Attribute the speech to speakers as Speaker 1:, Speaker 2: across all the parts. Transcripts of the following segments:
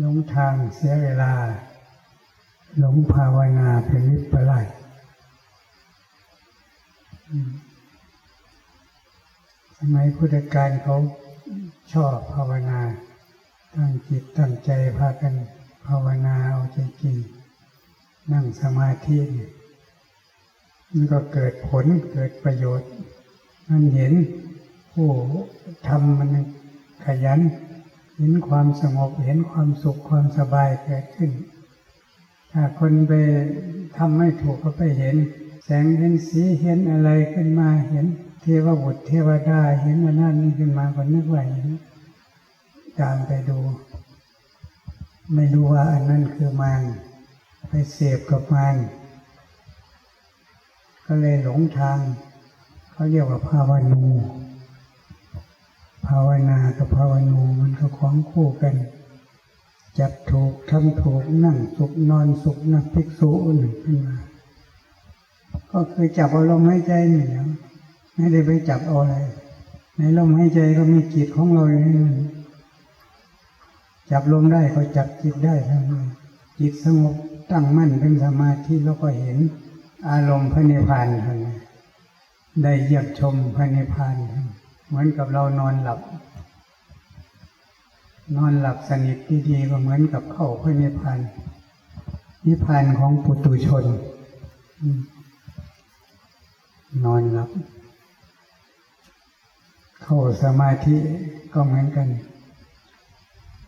Speaker 1: หลงทางเสียเวลา หลงภาวนาเป็นวิปลาสอืมสมัยพุทธกาลเขาชอบภาวนาตั้งจิตตั้งใจพากันภาวนาเอาใจจริงนั่งสมาธินี่ยมันก็เกิดผลเกิดประโยชน์ มันเห็นผู้ทำมันขยัน เห็นความสงบเห็นความสุขความสบายเกิดขึ้น ถ้าคนไปทำไม่ถูกก็ไปเห็น แสงเห็นสีเห็นอะไรขึ้นมาเห็น เทวบุตรเทวดาเห็นอันนั้นนี่ขึ้นมาก็นึกว่าอย่างนี้ตามไปดู ไม่รู้ว่าอันนั้นคือมารไปเสพกับมารก็เลยหลงทาง เขาเรียกว่าภาวนู ภาวนากับภาวนูมันก็คล้องคู่กัน จับถูกทำถูกนั่งสุขนอนสุขนักภิกษุหนึ่งขึ้นมาก็คือจับเอาลมหายใจนี่แหละไม่ได้ไปจับเอาอะไร ในลมหายใจก็มีจิตของเราอยู่นี่จับลมได้ก็จับจิตได้ทั้งนั้นจิตสงบตั้งมั่นเป็นสมาธิแล้วก็เห็น อารมณ์พระนิพพานทันนได้เยียมชมพระนิพพาน เหมือนกับเรานอนหลับ นอนหลับสนิทดีๆก็เหมือนกับเข้าพระนิพพานนิพพานของปุตุชน นอนหลับ เข้าสมาธิก็เหมือนกัน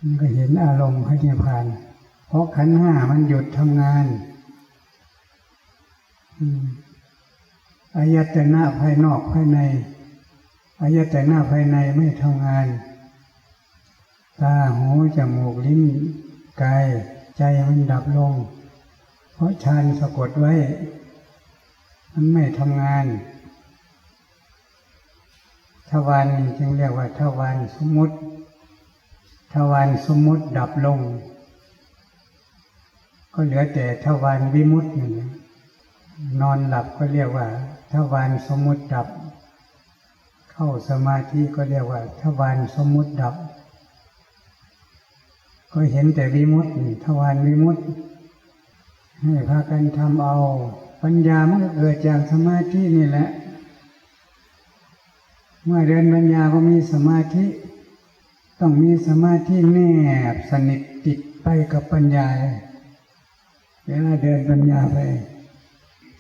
Speaker 1: มันก็เห็นอารมณ์พระนิพพาน เพราะขันห้ามันหยุดทำงานอืมอายตนะภายนอกภายใน อายตนะภายในไม่ทำงาน ตาหูจมูกลิ้นกายใจมันดับลง เพราะฌานสะกดไว้ มันไม่ทำงานทวารนี่จึงเรียกว่าทวารสมมุติทวารสมมุติดับลง ก็เหลือแต่ทวารวิมุตตินะนอนหลับก็เรียกว่าทวารสมมุติดับ เข้าสมาธิก็เรียกว่าทวารสมมุติดับ ก็เห็นแต่วิมุตติทวารวิมุตติให้พากันทำเอา ปัญญามันก็เกิดจากสมาธินี่แหละ เมื่อเดินปัญญาก็มีสมาธิ ต้องมีสมาธิแนบสนิทติดไปกับปัญญาเวลาเดินปัญญาไป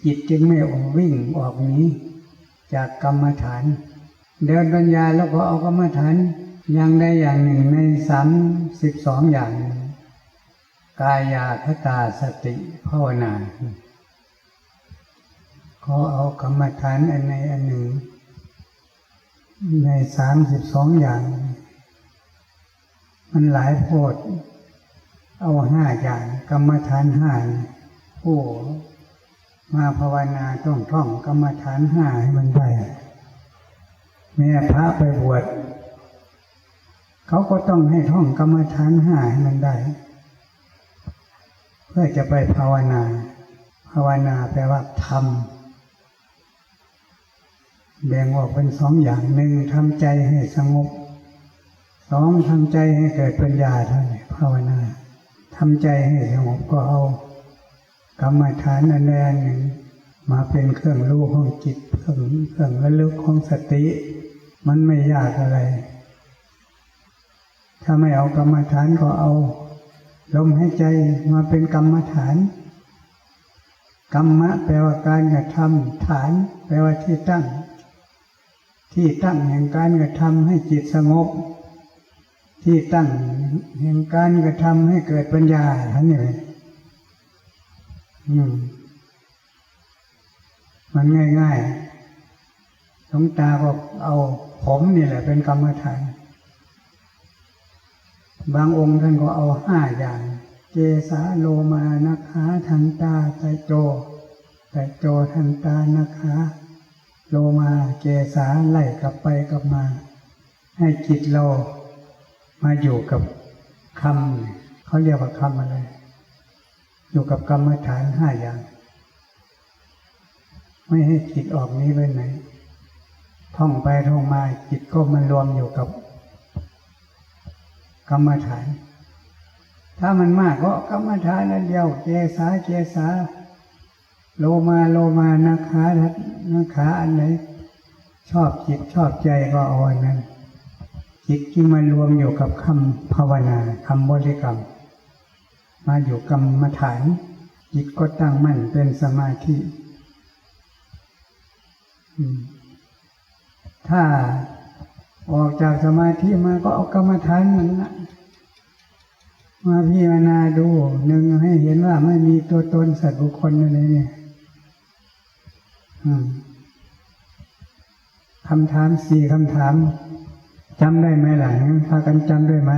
Speaker 1: จิตจึงไม่ออกวิ่งออกหนีจากกรรมฐาน เดินปัญญาแล้วก็เอากรรมฐานอย่างใดอย่างหนึ่งในสามสิบสองอย่าง กายาคตาสติภาวนาก็เอากรรมฐานอันในอันหนึ่ง ในสามสิบสองอย่าง มันหลายโพด เอาห้าอย่างกรรมฐานห้าผู้มาภาวนาต้องท่องกรรมฐานห้าให้มันได้ แม่พระไปบวชเขาก็ต้องให้ท่องกรรมฐานห้าให้มันได้ เพื่อจะไปภาวนา ภาวนาแปลว่าทำแบ่งออกเป็นสองอย่างหนึ่งทำใจให้สงบสองทำใจให้เกิดปัญญาเท่านี้ภาวนาทำใจให้สงบก็เอากรรมฐานอันใดอันหนึ่งมาเป็นเครื่องรู้ของจิตเครื่องเครื่องระลึกของสติ มันไม่ยากอะไร ถ้าไม่เอากรรมฐานก็เอา ลมให้ใจมาเป็นกรรมฐาน กรรมะแปลว่าการกระทำฐาน แปลว่าที่ตั้ง ที่ตั้งแห่งการกระทำให้จิตสงบ ที่ตั้งแห่งการกระทำให้เกิดปัญญาท่านนี่เลยอืมมันง่ายๆหลวงตาบอกเอา ผมนี่แหละเป็นกรรมฐาน บางองค์ท่านก็เอาห้าอย่าง เจสาโลมานาคาทันตาไตโจไตโจทันตานาคาโลมาเจสาไล่กลับไปกลับมา ให้จิตเรามาอยู่กับคำเขาเรียกว่าคำอะไร อยู่กับกรรมฐานห้าอย่าง ไม่ให้จิตออกนี้ไปไหน ท่องไปท่องมาจิตก็มันรวมอยู่กับ กรรมฐาน ถ้ามันมากก็กรรมฐานนั่นเดียวเกสาเกสาโลมาโลมานาขานาขาอันไหนชอบจิตชอบใจก็เอาอันนั้น จิตที่มารวมอยู่กับคำภาวนาคำบริกรรม มาอยู่กรรมฐาน จิตก็ตั้งมั่นเป็นสมาธิ อืม ถ้าออกจากสมาธิมาก็เอากรรมฐานมันละมาพิจารณาดูหนึ่งให้เห็นว่าไม่มีตัวตนสัตว์บุคคลอะไรเนี่ยคำถามสี่คำถามจำได้ไหมหลังพากันจำได้ไหม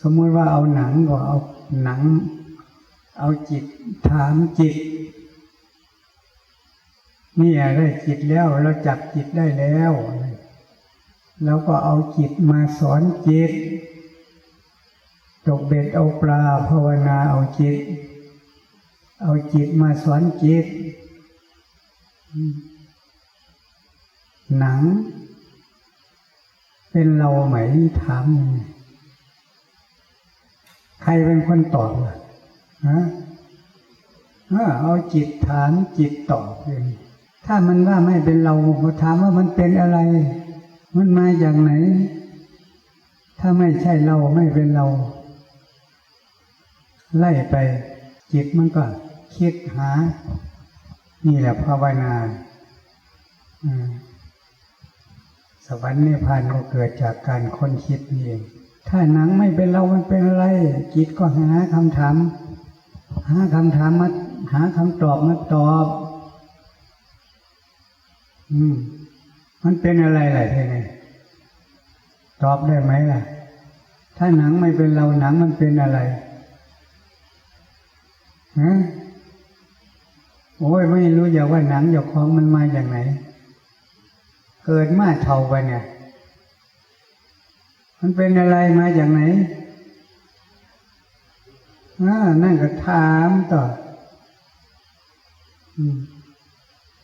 Speaker 1: สมมติว่าเอาหนังก็เอาหนัง เอาจิตถามจิต นี่ได้จิตแล้วเราจับจิตได้แล้วแล้วก็เอาจิตมาสอนจิตตกเบ็ดเอาปลาภาวนาเอาจิต เอาจิตมาสอนจิต หนัง เป็นเราไหมถามใครเป็นคนตอบล่ะฮะเออเอาจิตถามจิตตอบเอง ถ้ามันว่าไม่เป็นเราเขาถามว่ามันเป็นอะไร มันมาจากไหน ถ้าไม่ใช่เราไม่เป็นเรา ไล่ไป จิตมันก็คิดหา นี่แหละภาวนาสวรรค์นิพพานก็เกิดจากการค้นคิดนี่เอง ถ้าหนังไม่เป็นเรา มันเป็นอะไร จิตก็หาคำถาม หาคำถามมาหาคำตอบมาตอบ อืม มันเป็นอะไรล่ะทีนี้ตอบได้ไหมล่ะ ถ้าหนังไม่เป็นเราหนังมันเป็นอะไรฮะโอ้ยไม่รู้อย่าว่าหนังอย่าของมันมาจากไหน เกิดมาเท่าไปเนี่ย มันเป็นอะไรมาจากไหนอ่านั่นก็ถามต่อ อืม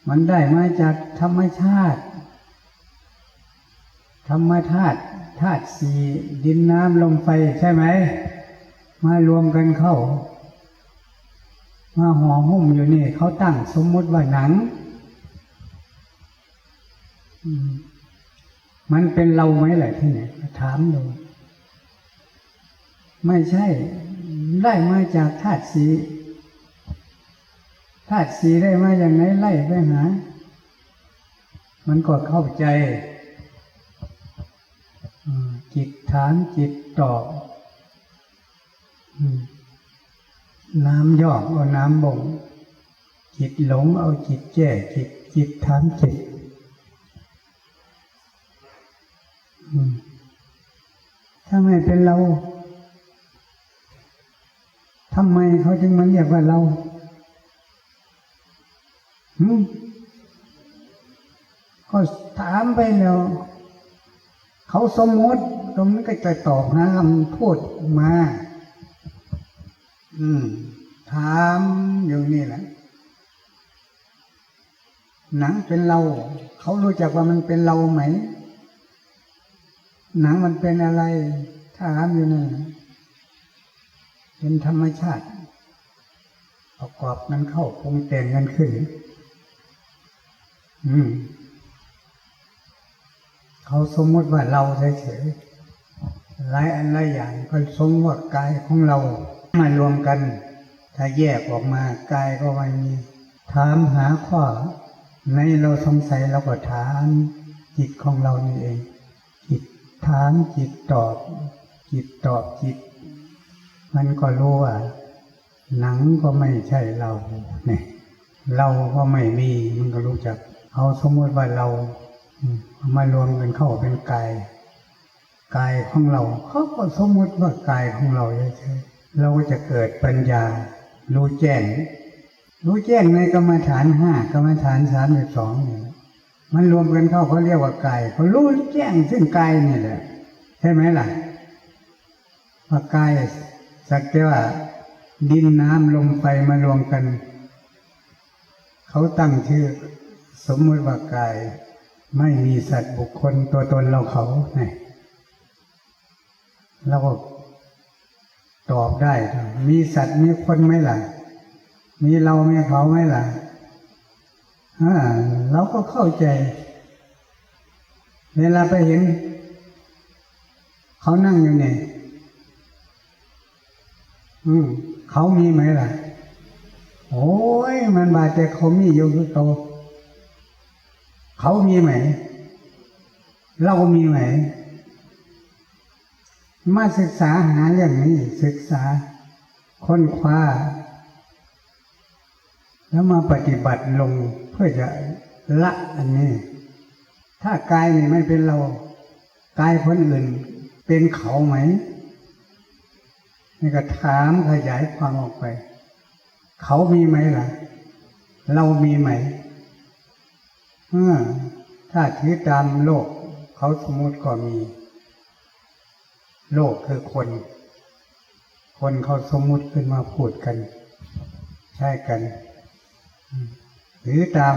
Speaker 1: มันได้มาจากธรรมชาติ ธรรมธาตุธาตุสี่ดินน้ำลมไฟใช่ไหม มารวมกันเข้า มาห่อหุ้มอยู่นี่ เขาตั้งสมมติว่าหนัง มันเป็นเราไหมล่ะที่ไหนถามดูไม่ใช่ ได้มาจากธาตุสีาตุสีได้มาอย่างไหนไล่ไปหา มันก็เข้าใจจิตฐานจิตตอบน้ำยอกเอาน้ำบ่ง จิตหลงเอาจิตแก้จิตจิตฐานจิตถ้าไม่เป็นเราทำไมเขาจึงมาเรียกว่าเรา ก็ถามไปแล้ว เขาสมมติตรงนี้ก็จะตอบนะคำพูดมา อืม ถามอยู่นี่แหละ หนังเป็นเรา เขารู้จักว่ามันเป็นเราไหม หนังมันเป็นอะไร ถามอยู่นี่เป็นธรรมชาติ ประกอบนั้นเข้าปรุงแต่งกันขึ้น เขาสมมติว่าเราเฉยๆหลายอันหลายอย่างก็สมมติว่ากายของเรามารวมกัน ถ้าแยกออกมากายก็ไม่มี ถามหาข้อในเราสงสัยเราก็ถามจิตของเรานี่เอง จิตถามจิตตอบ จิตตอบจิต มันก็รู้ว่าหนังก็ไม่ใช่เราเนี่ยเราก็ไม่มีมันก็รู้จัก เขาสมมติว่าเรามารวมกันเข้าเป็นกายกายของเราเขาก็สมมติว่ากายของเราเฉยๆเราก็จะเกิดปัญญา รู้แจ้ง รู้แจ้งในกรรมฐานห้ากรรมฐานสามสิบสองนี่มันรวมกันเข้าเขาเรียกว่ากายเขารู้แจ้งซึ่งกายนี่แหละใช่ไหมล่ะว่ากายสักแต่ว่า ดินน้ำลมไฟมารวมกัน เขาตั้งชื่อ สมมติว่ากายไม่มีสัตว์บุคคลตัวตนเราเขาเนี่ยเราก็ตอบได้ มีสัตว์มีคนไหมล่ะ มีเรามีเขาไหมล่ะอ่าเราก็เข้าใจ เวลาไปเห็น เขานั่งอยู่เนี่ยอืมเขามีไหมล่ะ โอ้ย มันบาดแต่เขามีอยู่คือโต เขามีไหม เรามีไหม มาศึกษาหาเรื่องนี้ ศึกษาค้นคว้า แล้วมาปฏิบัติลงเพื่อจะละอันนี้ ถ้ากายนี่ไม่เป็นเรา กายคนอื่นเป็นเขาไหมนี่ก็ถามขยายความออกไป เขามีไหมล่ะ เรามีไหม ถ้าถือตามโลก เขาสมมติก็มี โลกคือคน คนเขาสมมติขึ้นมาพูดกัน ใช่กัน หรือตาม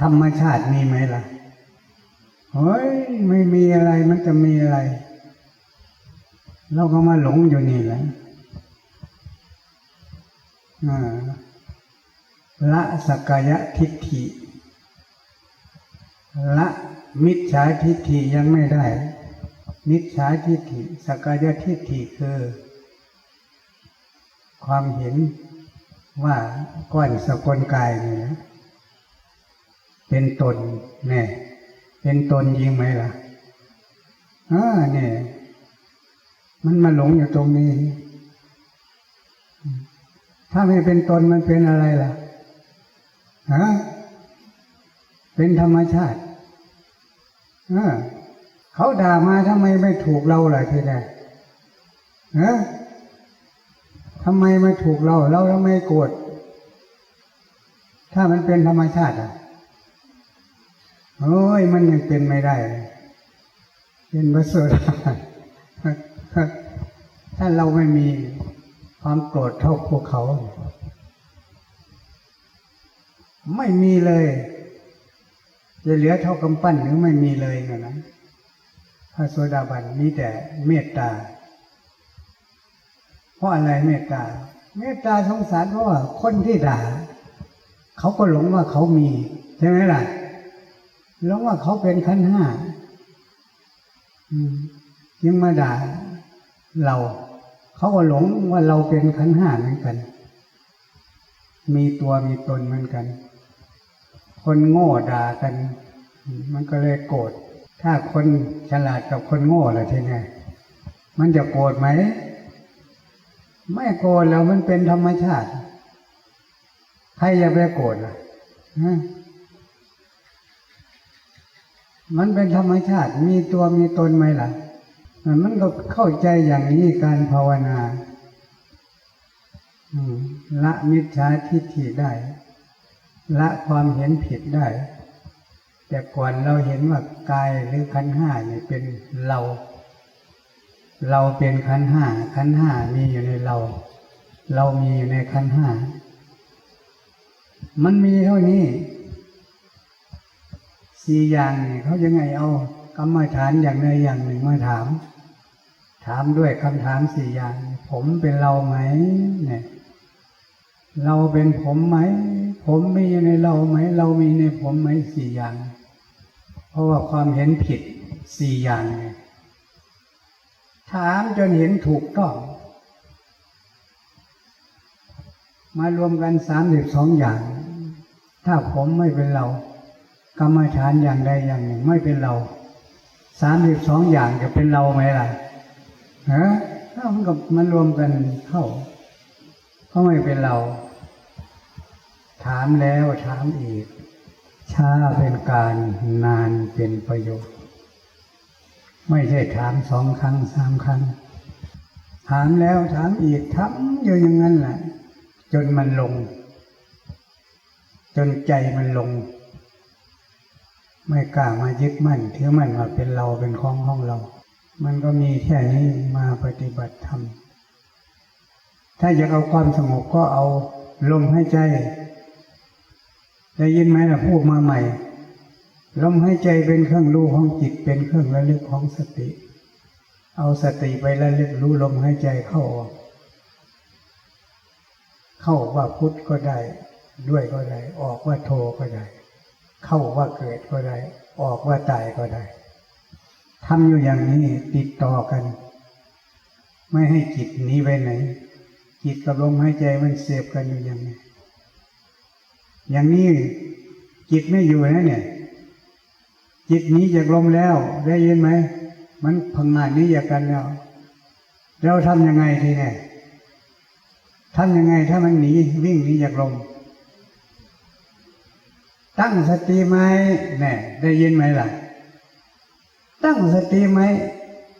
Speaker 1: ธรรมชาติมีไหมล่ะเฮ้ยไม่มีอะไรมันจะมีอะไร เราก็มาหลงอยู่นี่แหละละสกายทิฏฐิ ละมิจฉาทิฏฐิยังไม่ได้ มิจฉาทิฏฐิสกายทิฏฐิคือ ความเห็นว่าก้อนสกลกายเนี่ยเป็นตนแน่เป็นตนยิงไหมล่ะอ่าเนี่ยมันมาหลงอยู่ตรงนี้ ถ้าไม่เป็นตนมันเป็นอะไรล่ะฮะ เป็นธรรมชาติเขาด่ามาทำไมไม่ถูกเราล่ะทีแรกฮะทำไมไม่ถูกเรา เราทำไมโกรธถ้ามันเป็นธรรมชาติอะโอ้ยมันยังเป็นไม่ได้ เป็นพระโสดาถ้าเราไม่มีความโกรธเท่าพวกเขา ไม่มีเลย จะเหลือเท่ากำปั้นหรือไม่มีเลยนะนะพระโสดาบันมีแต่เมตตา เพราะอะไรเมตตา เมตตาสงสารเพราะว่าคนที่ด่า เขาก็หลงว่าเขามี ใช่ไหมล่ะหลงว่าเขาเป็นขั้นห้ายังมาด่าเรา เขาก็หลงว่าเราเป็นขันห้าเหมือนกัน มีตัวมีตนเหมือนกัน คนโง่ด่ากัน มันก็เลยโกรธถ้าคนฉลาดกับคนโง่ล่ะทีไงมันจะโกรธไหม ไม่โกรธแล้วมันเป็นธรรมชาติ ใครจะไปโกรธล่ะมันเป็นธรรมชาติ มีตัวมีตนไหมล่ะ มันก็เข้าใจอย่างนี้การภาวนาละมิจฉาทิฏฐิได้ ละความเห็นผิดได้ แต่ก่อนเราเห็นว่ากายหรือขันห้าเนี่ยเป็นเรา เราเป็นขันห้าขันห้ามีอยู่ในเรา เรามีอยู่ในขันห้ามันมีเท่านี้สี่อย่างเนี่ยเขายังไงเอากรรมฐานอย่างใดอย่างหนึ่งมาถาม ถามด้วยคำถามสี่อย่าง ผมเป็นเราไหมเนี่ย เราเป็นผมไหม ผมมีในเราไหม เรามีในผมไหมสี่อย่าง เพราะว่าความเห็นผิดสี่อย่างเนี่ยถามจนเห็นถูกต้อง มารวมกันสามสิบสองอย่าง ถ้าผมไม่เป็นเรา กรรมฐานอย่างใดอย่างหนึ่งไม่เป็นเราสามสิบสองอย่างจะเป็นเราไหมล่ะฮะถ้ามันกับมันรวมกันเข้า ก็ไม่เป็นเรา ถามแล้วถามอีก ช้าเป็นการนานเป็นประโยชน์ ไม่ใช่ถามสองครั้งสามครั้ง ถามแล้วถามอีกทำอยู่อย่างนั้นแหละ จนมันลง จนใจมันลง ไม่กล้ามายึดมั่นถือมั่นว่าเป็นเราเป็นของของเรา มันก็มีแค่นี้มาปฏิบัติธรรมถ้าอยากเอาความสงบก็เอาลมให้ใจ ได้ยินไหมล่ะพูดมาใหม่ลมให้ใจเป็นเครื่องรู้ของจิตเป็นเครื่องระลึกของสติเเอาสติไประลึกรู้ลมหายใจเข้าออกเข้าว่าพุทธก็ได้ ด้วยก็ได้ ออกว่าโทก็ได้ เข้าว่าเกิดก็ได้ ออกว่าตายก็ได้ทำอยู่อย่างนี้ติดต่อกัน ไม่ให้จิตหนีไปไหน จิตกับลมหายใจมันเสียบกันอยู่อย่างนี้ อย่างนี้จิตไม่อยู่นะเนี่ยจิตหนี้จากลมแล้ว ได้ยินไหมมันพังงานนี้จากกันแล้วเราทำยังไงทีเนี่ยทำยังไงถ้ามันหนีวิ่งหนีจากลม ตั้งสติไหมแน่ได้ยินไหมล่ะ ตั้งสติไหม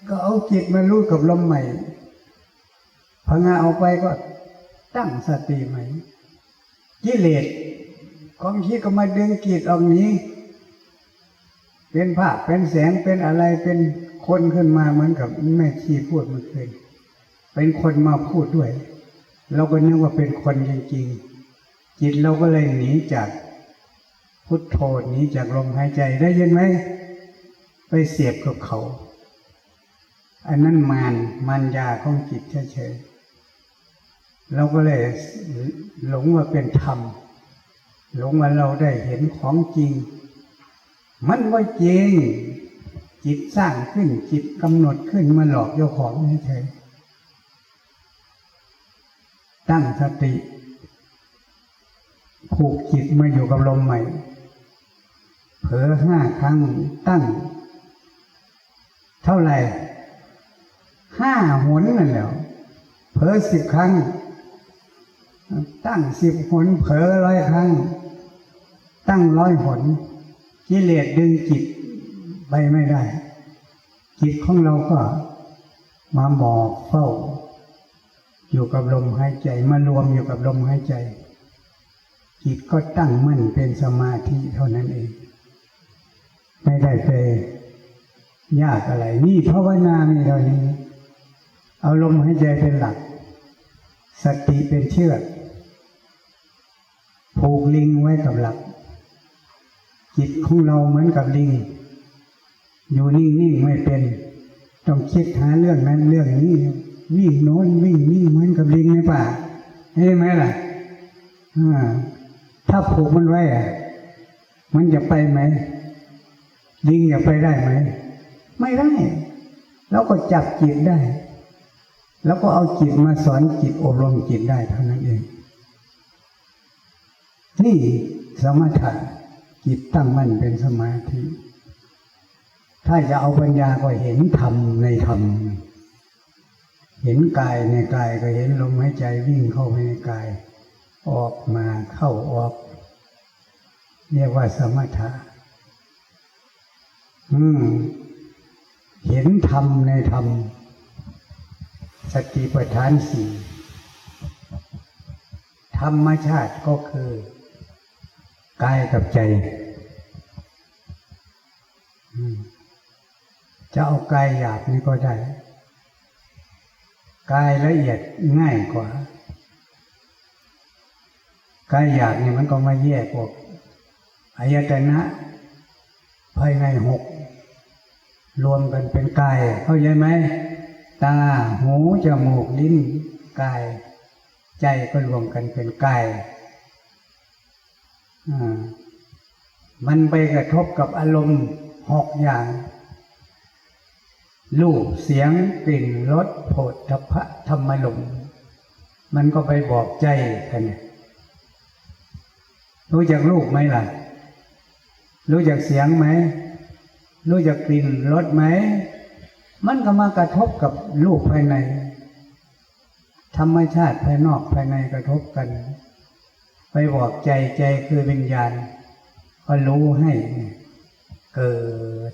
Speaker 1: ก็เอาจิตมารู้กับลมใหม่พังงาเอาไปก็ตั้งสติไหมกิเลส ความคิดก็มาดึงจิตออกนี้ เป็นภาพเป็นแสงเป็นอะไรเป็นคนขึ้นมาเหมือนกับแม่ชีพูดเมื่อคืนเป็นคนมาพูดด้วย เราก็นึกว่าเป็นคนจริงๆจิตเราก็เลยหนีจากพุทโธหนีจากลมหายใจได้ยินไหมไปเสียบกับเขา อันนั้นมานมานยาของจิตเฉยๆเราก็เลยหลงว่าเป็นธรรม หลงว่าเราได้เห็นของจริง มันว่จริงจิตสร้างขึ้นจิตกำหนดขึ้นมาหลอกเจ้าของเฉยตั้งสติผูกจิตมาอยู่กับลมใหม่ เผลอห้าครั้งตั้ง เท่าไหร่ห้าหนนั่นแล้วเผลอสิบครั้ง ตั้งสิบหนเผลอร้อยครั้ง ตั้งร้อยหนกิเลสดึงจิตไปไม่ได้ จิตของเราก็มาหมอบเฝ้า อยู่กับลมหายใจมารวมอยู่กับลมหายใจ จิตก็ตั้งมั่นเป็นสมาธิเท่านั้นเอง ไม่ได้ไปยากอะไร นี่ภาวนามีเท่านี้ เอาลมหายใจเป็นหลัก สติเป็นเชือกผูกลิงไว้กับหลัก จิตของเราเหมือนกับลิง อยู่นิ่งๆไม่เป็น ต้องคิดหาเรื่องนั้นเรื่องนี้วิ่งโน้นวิ่งนี่เหมือนกับลิงในป่าเห็นไหมล่ะถ้าผูกมันไว้อะมันจะไปไหมลิงจะไปได้ไหม ไม่ได้แล้วก็จับจิตได้ แล้วก็เอาจิตมาสอนจิตอบรมจิตได้เท่านั้นเอง นี่สมถะ จิตตั้งมั่นเป็นสมาธิ ถ้าจะเอาปัญญาก็เห็นธรรมในธรรม เห็นกายในกายก็เห็นลมหายใจวิ่งเข้าไปในกาย ออกมาเข้าออก เรียกว่าสมถะ อืม เห็นธรรมในธรรม สติปัฏฐานสี่ธรรมชาติก็คือ กายกับใจจะเอากายหยาบนี่ก็ได้กายละเอียดง่ายกว่ากายหยาบนี่มันก็มาแยกออกอายตนะ ภายในหกรวมกันเป็นกาย เข้าใจไหมตาหูจมูกลิ้นกาย ใจก็รวมกันเป็นกาย มันไปกระทบกับอารมณ์หกอย่าง รูปเสียงกลิ่นรสโผฏฐพะธรรมลมมันก็ไปบอกใจท่านเนี่ยรู้จักรูปไหมล่ะ รู้จักเสียงไหม รู้จักกลิ่นรสไหม มันก็มากระทบกับรูปภายใน ธรรมชาติภายนอกภายในกระทบกัน ไปบอกใจใจคือวิญญาณก็รู้ให้เกิด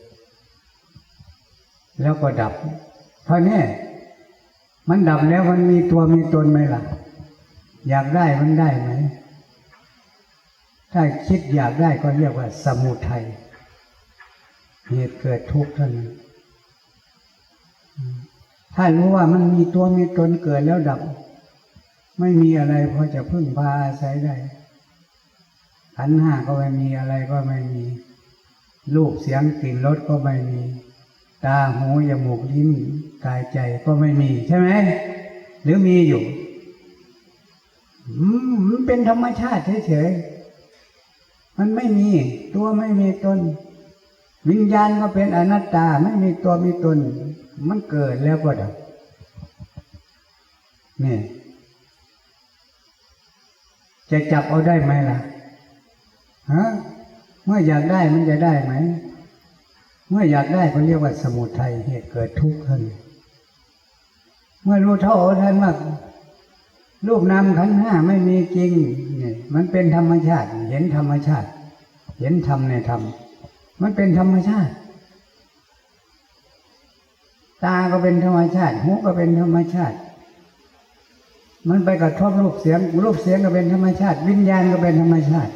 Speaker 1: แล้วก็ดับเพราะนี่มันดับแล้วมันมีตัวมีตนไหมล่ะ อยากได้มันได้ไหม ถ้าคิดอยากได้ก็เรียกว่า สมุทัยเหตุเกิดทุกข์ท่านถ้ารู้ว่ามันมีตัวมีตนเกิดแล้วดับ ไม่มีอะไรพอจะพึ่งพาอาศัยได้ขันห้าก็ไม่มีอะไรก็ไม่มี รูปเสียงกลิ่นรสก็ไม่มี ตาหูจมูกลิ้นกายใจก็ไม่มีใช่ไหมหรือมีอยู่อืมมันเป็นธรรมชาติเฉยๆ มันไม่มีตัวไม่มีตน วิญญาณก็เป็นอนัตตาไม่มีตัวมีตน มันเกิดแล้วก็ดับนี่ จะจับเอาได้ไหมล่ะฮะเมื่ออยากได้มันจะได้ไหม เมื่ออยากได้เขาเรียกว่าสมุทัยเหตุเกิดทุกข์ขึ้นเมื่อรู้เท่าทันว่ารูปนามขันห้าไม่มีจริงเนี่ยมันเป็นธรรมชาติ เห็นธรรมชาติ เห็นธรรมในธรรม มันเป็นธรรมชาติ ตาก็เป็นธรรมชาติ หูก็เป็นธรรมชาติ มันไปกระทบรูปเสียง รูปเสียงก็เป็นธรรมชาติ วิญญาณก็เป็นธรรมชาติ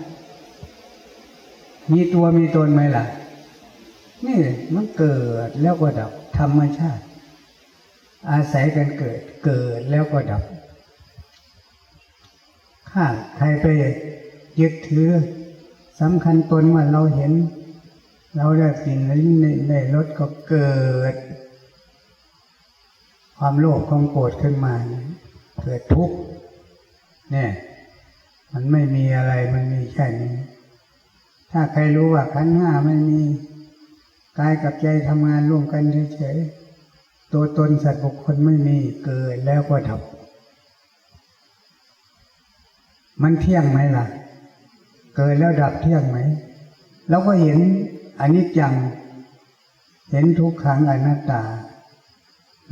Speaker 1: มีตัวมีตนไหมล่ะ นี่มันเกิดแล้วก็ดับธรรมชาติ อาศัยกันเกิด เกิดแล้วก็ดับ ข้าใครไปยึดถือสำคัญตนว่าเราเห็น เราได้สิ่งในในรถก็เกิด ความโลภความโกรธขึ้นมาเเกิดทุกข์เนี่ยมันไม่มีอะไรมันมีแค่นี้ ถ้าใครรู้ว่าขันห้าไม่มีกายกับใจทำงานร่วมกันเฉยๆตัวตนสัตว์บุคคลไม่มีเกิดแล้วก็ดับมันเที่ยงไหมล่ะ เกิดแล้วดับเที่ยงไหมเราก็เห็นอนิจจัง เห็นทุกขังอนัตตา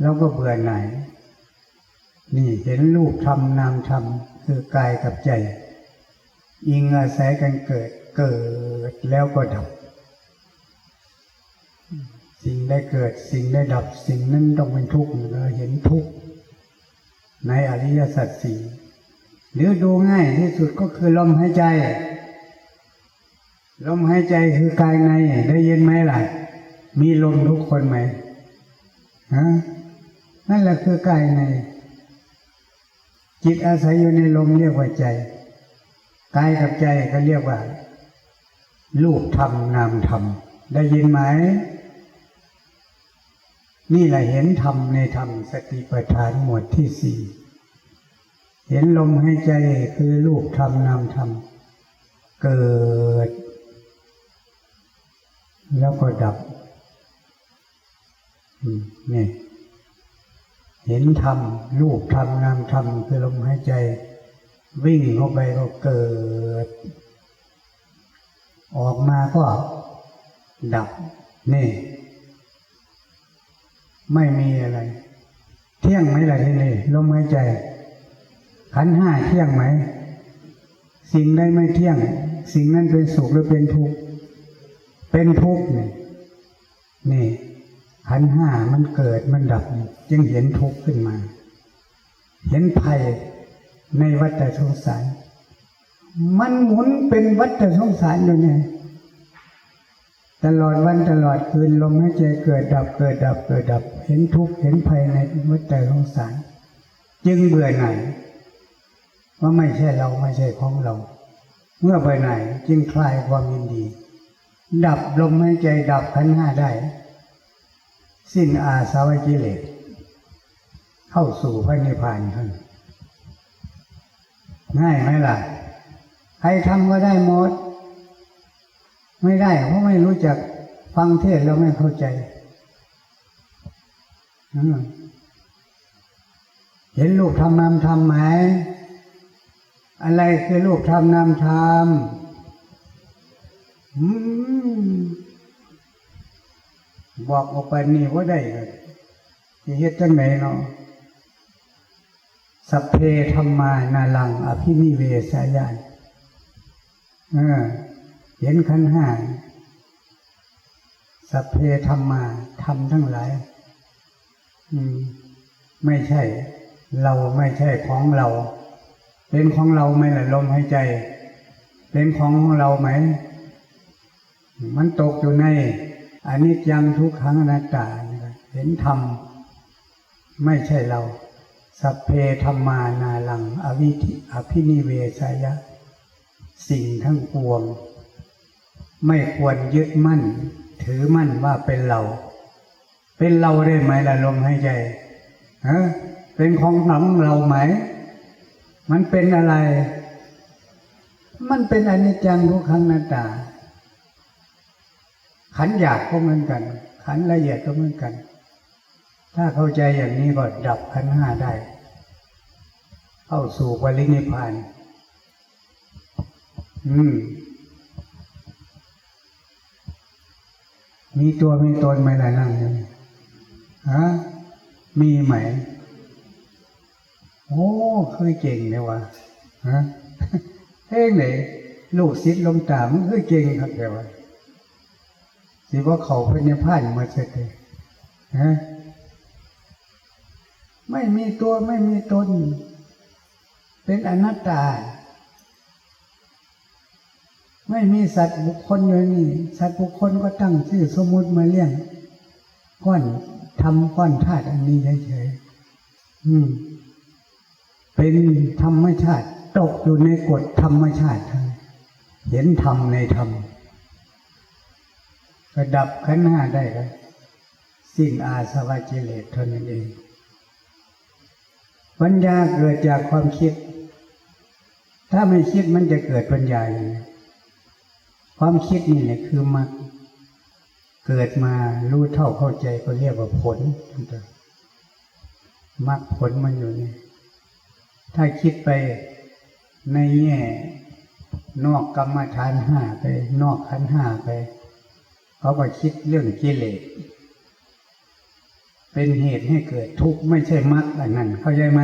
Speaker 1: แล้วก็เบื่อหน่าย นี่เห็นรูปธรรมนามธรรมคือกายกับใจ อิงอาศัยกันเกิดเกิดแล้วก็ดับ สิ่งได้เกิดสิ่งได้ดับ สิ่งนั้นต้องเป็นทุกข์เราเห็นทุกข์ในอริยสัจสี่หรือดูง่ายที่สุดก็คือลมหายใจ ลมหายใจคือกายในได้ยินไหมล่ะ มีลมทุกคนไหมฮะนั่นแหละคือกายใน จิตอาศัยอยู่ในลมเรียกว่าใจกายกับใจก็เรียกว่า รูปธรรมนามธรรม ได้ยินไหม นี่แหละเห็นธรรมในธรรมสติปัฏฐานหมวดที่สี่เห็นลมหายใจคือรูปธรรมนามธรรม เกิด แล้วก็ดับนี่ เห็นธรรมรูปธรรมนามธรรมคือลมหายใจ วิ่งเข้าไปก็เกิด ออกมาก็ดับนี่ ไม่มีอะไร เที่ยงไหมล่ะที่นี่ลมหายใจ ขันห้าเที่ยงไหม สิ่งใดไม่เที่ยง สิ่งนั้นเป็นสุขหรือเป็นทุกข์เป็นทุกข์นี่นี่ ขันห้ามันเกิดมันดับ จึงเห็นทุกข์ขึ้นมา เห็นภัยในวัฏสงสาร มันหมุนเป็นวัฏสงสารอยู่เนี่ยตลอดวันตลอดคืนลมหายใจเกิดดับเกิดดับเกิดดับ เห็นทุกข์เห็นภัยในวัฏสงสาร จึงเบื่อหน่ายว่าไม่ใช่เราไม่ใช่ของเรา เมื่อเบื่อหน่ายจึงคลายความยินดี ดับลมหายใจดับขันห้าได้ สิ้นอาสาวะกิเลสเข้าสู่พระนิพพานท่านง่ายไหมล่ะ ใครทำก็ได้หมด ไม่ได้เพราะไม่รู้จักฟังเทศแล้วไม่เข้าใจ เห็นลูกทำนามทำไหม อะไรคือลูกทำนามทำอืม บอกออกไปนี่ว่าได้เลยสิเฮ็ดจังไหนเนาะสัพเพธรรมานาลัง อภินิเวสายานเออเห็นขันห้าสัพเพธรรมาทำทั้งหลาย อืม ไม่ใช่ เราไม่ใช่ของเรา เป็นของเราไหมล่ะลมหายใจ เป็นของของเราไหม มันตกอยู่ใน อันิจจังทุกขังอนัตตานะครับเห็นธรรม ไม่ใช่เรา สัพเพธรรมานาลัง อวิธิอภินิเวสายะ สิ่งทั้งปวง ไม่ควรยึดมั่น ถือมั่นว่าเป็นเรา เป็นเราได้ไหมล่ะลมหายใจฮะเป็นของหนังเราไหม มันเป็นอะไร มันเป็นอนิจจังทุกขังนัตตา ขันหยาบก็เหมือนกัน ขันละเอียดก็เหมือนกัน ถ้าเข้าใจอย่างนี้ก็ดับขันห้าได้ เข้าสู่ปรินิพาน อืม มีตัวมีตนไหมล่ะนั่งอยู่นี่ฮะมีไหม โอ้เคยเก่งเลยวะฮะเฮ้งไหนลูกศิษย์ลงตามันเคยเก่งครับเลยวะ สิว่าเขาเป็นในผ่านมาเสร็จเลยฮะไม่มีตัวไม่มีตน เป็นอนัตตา ไม่มีสัตว์บุคคลเลยนี่ สัตว์บุคคลก็ตั้งชื่อสมมติมาเลี้ยงก้อนทำก้อนธาตุอันนี้เฉยๆอืม เป็นธรรมชาติ ตกอยู่ในกฎธรรมชาติ เห็นธรรมในธรรม ก็ดับขันห้าได้ก็สิ้นอาสวะกิเลสเท่านั้นเอง ปัญญาเกิดจากความคิด ถ้าไม่คิดมันจะเกิดปัญญาอย่างไรความคิดนี่แหละคือมรรคเกิดมารู้เท่าเข้าใจก็เรียกว่าผลมรรคผลมันอยู่นี่ถ้าคิดไปในแง่นอกกรรมฐานห้าไป นอกขันห้าไป เขาไปคิดเรื่องกิเลสเป็นเหตุให้เกิดทุกข์ไม่ใช่มรรคอันนั้นเข้าใจไหม